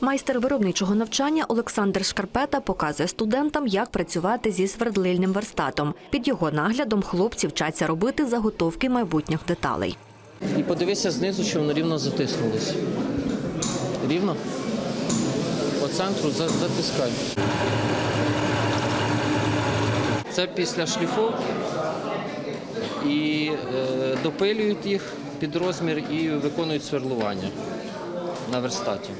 Майстер виробничого навчання Олександр Шкарпета показує студентам, як працювати зі свердлильним верстатом. Під його наглядом хлопці вчаться робити заготовки майбутніх деталей. І подивися знизу, чи воно рівно затиснулося. Рівно? По центру за- затискай. Це після шліфовки. І е, допилюють їх під розмір і виконують сверлування на верстаті.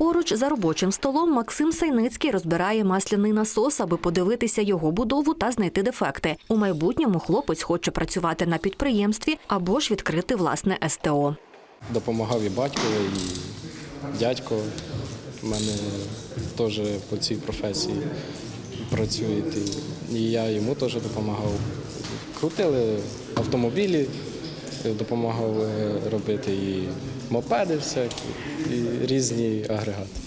Поруч за робочим столом Максим Сайницький розбирає масляний насос, аби подивитися його будову та знайти дефекти. У майбутньому хлопець хоче працювати на підприємстві або ж відкрити власне СТО. Допомагав і батькові, і дядько. У мене теж по цій професії працюють. І- І я йому теж допомагав. Крутили автомобілі, допомагав робити і мопеди всякі, і різні агрегати.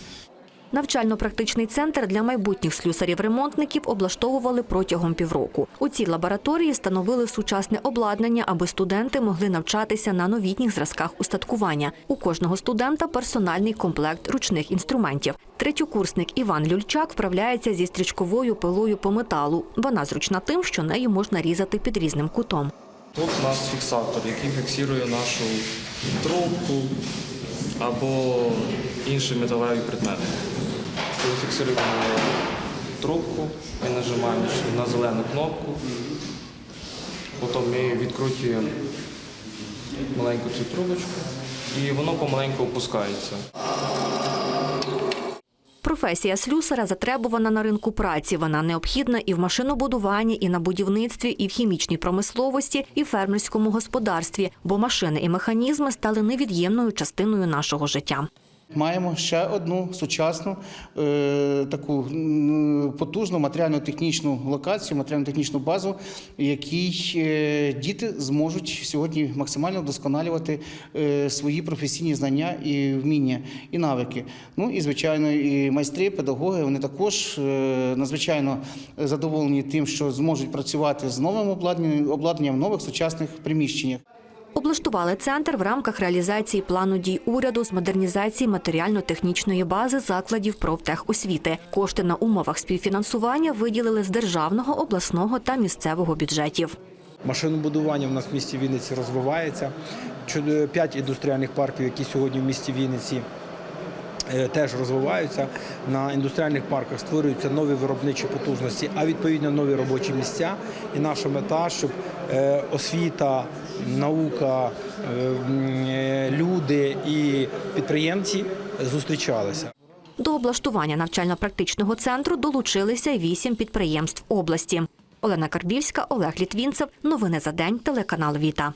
Навчально-практичний центр для майбутніх слюсарів-ремонтників облаштовували протягом півроку. У цій лабораторії встановили сучасне обладнання, аби студенти могли навчатися на новітніх зразках устаткування. У кожного студента персональний комплект ручних інструментів. Третьокурсник Іван Люльчак вправляється зі стрічковою пилою по металу. Вона зручна тим, що нею можна різати під різним кутом. Тут у нас фіксатор, який фіксує нашу трубку або інші металеві предмети. Коли фіксуємо трубку, ми нажимаємо на зелену кнопку, потім ми відкручуємо маленьку цю трубочку і воно помаленьку опускається. Професія слюсара затребувана на ринку праці. Вона необхідна і в машинобудуванні, і на будівництві, і в хімічній промисловості, і в фермерському господарстві, бо машини і механізми стали невід'ємною частиною нашого життя. Маємо ще одну сучасну е, таку потужну матеріально-технічну локацію, матеріально-технічну базу, якій е, діти зможуть сьогодні максимально вдосконалювати е, свої професійні знання і вміння і навики. Ну і звичайно, і майстри, педагоги вони також надзвичайно задоволені тим, що зможуть працювати з новим обладнанням, обладнанням в нових сучасних приміщеннях. Облаштували центр в рамках реалізації плану дій уряду з модернізації матеріально-технічної бази закладів профтехосвіти. Кошти на умовах співфінансування виділили з державного, обласного та місцевого бюджетів. Машинобудування в нас в місті Вінниці розвивається. П'ять індустріальних парків, які сьогодні в місті Вінниці теж розвиваються. На індустріальних парках створюються нові виробничі потужності, а відповідно нові робочі місця. І наша мета, щоб е, освіта, наука, е, е, люди і підприємці зустрічалися. До облаштування навчально-практичного центру долучилися вісім підприємств області. Олена Карбівська, Олег Літвінцев. Новини за день. Телеканал Віта.